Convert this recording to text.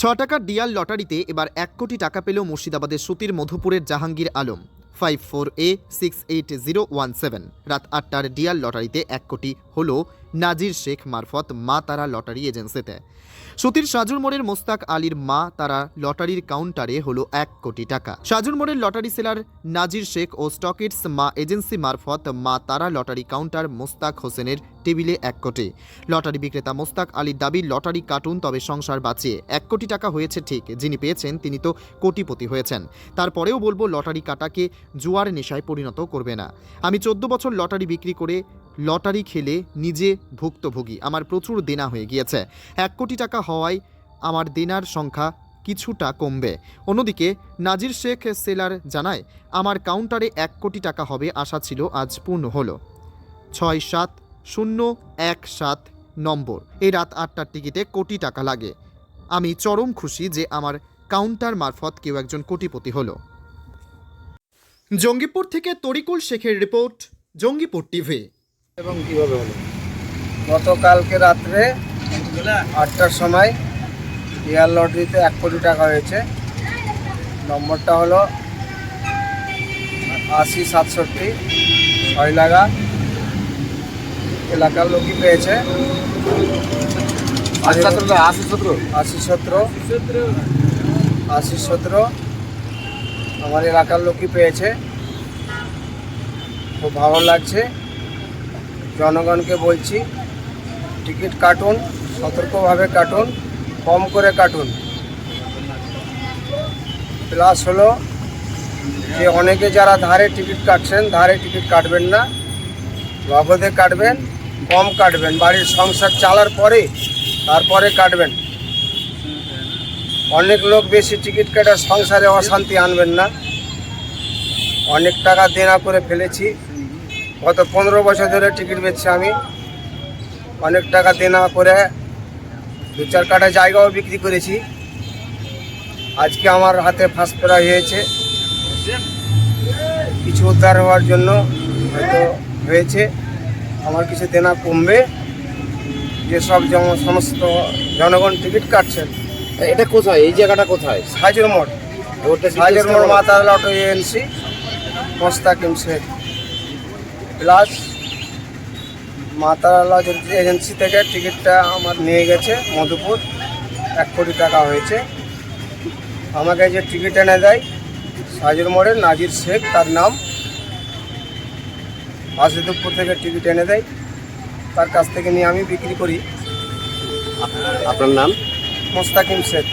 ছ টাকার ডিয়াল লটারিতে এবার এক কোটি টাকা পেল মুর্শিদাবাদের সুতির মধুপুরের Jahangir Alam. Five four A six eight zero one seven রাত আটটার ডিয়াল লটারিতে এক কোটি হল নাজির শেখ মারফত মা তারা লটারি এজেন্সিতে। সুতির সাজুর মোড়ের মোস্তাক আলীর মা তারা লটারির কাউন্টারে হলো এক কোটি টাকা। সাজুর মোড়ের লটারি সেলার নাজির শেখ ও স্টকিটস মা এজেন্সি মারফত মা তারা লটারি কাউন্টার মোস্তাক হোসেনের টেবিলে এক কোটি। লটারি বিক্রেতা মোস্তাক আলীর দাবি, লটারি কাটুন, তবে সংসার বাঁচিয়ে। এক কোটি টাকা হয়েছে ঠিক, যিনি পেয়েছেন তিনি তো কোটিপতি হয়েছেন। তারপরেও বলব, লটারি কাটাকে জুয়ার নেশায় পরিণত করবে না। আমি চোদ্দ বছর লটারি বিক্রি করে লটারি খেলে নিজে ভুক্তভোগী। আমার প্রচুর দেনা হয়ে গিয়েছে। এক কোটি টাকা হওয়ায় আমার দেনার সংখ্যা কিছুটা কমবে। অন্যদিকে নাজির শেখ সেলার জানায়, আমার কাউন্টারে এক কোটি টাকা হবে আশা ছিল, আজ পূর্ণ হলো। ছয় সাত শূন্য এক সাত নম্বর। এই রাত আটটার টিকিটে কোটি টাকা লাগে। আমি চরম খুশি যে আমার কাউন্টার মারফত কেউ একজন কোটিপতি হলো। জঙ্গিপুর থেকে তরিকুল শেখের রিপোর্ট, জঙ্গিপুর টিভি। এবং কীভাবে হলো? গতকালকে রাত্রে আটটার সময় এয়ার লটারিতে এক কোটি টাকা হয়েছে। নম্বরটা হলো আশি সাতষট্টি ছয় লাগা এলাকার লোকই পেয়েছে। আশি সতেরো? আশি সতেরো আশি সতেরো আমার এলাকার লোকই পেয়েছে। খুব ভালো লাগছে। জনগণকে বলছি, টিকিট কাটুন, সতর্কভাবে কাটুন, কম করে কাটুন। প্লাস হলো যে অনেকে যারা ধারে টিকিট কাটছেন, ধারে টিকিট কাটবেন না, নগদে কাটবেন, কম কাটবেন। বাড়ির সংসার চালার পরে, তারপরে কাটবেন। অনেক লোক বেশি টিকিট কাটার সংসারে অশান্তি আনবেন না। অনেক টাকা দেনা করে ফেলেছি। গত পনেরো বছর ধরে টিকিট বেচছি আমি। অনেক টাকা দেনা করে দু চার কাটা জায়গাও বিক্রি করেছি। আজকে আমার হাতে ফার্স্ট প্রাইজ হয়েছে। কিছু উদ্ধার হওয়ার জন্য হয়তো হয়েছে। আমার কিছু দেনা কমবে। যেসব যেমন সমস্ত জনগণ টিকিট কাটছেন। এটা কোথায়? এই জায়গাটা কোথায়? হাজির মোড়। হাজির মোড় মাতা lotto ANC Mostakim Sheikh. Plus মাতা লজ এজেন্সি থেকে টিকিটটা আমার নিয়ে গেছে মধুপুর। এক কোটি টাকা হয়েছে। আমাকে যে টিকিট এনে দেয় হাজির মোড়ের নাজির শেখ তার নাম। হাসিদুপুর থেকে টিকিট এনে দেয়। তার কাছ থেকে নিয়ে আমি বিক্রি করি। আপনার নাম? মোস্তাকিম শেখ।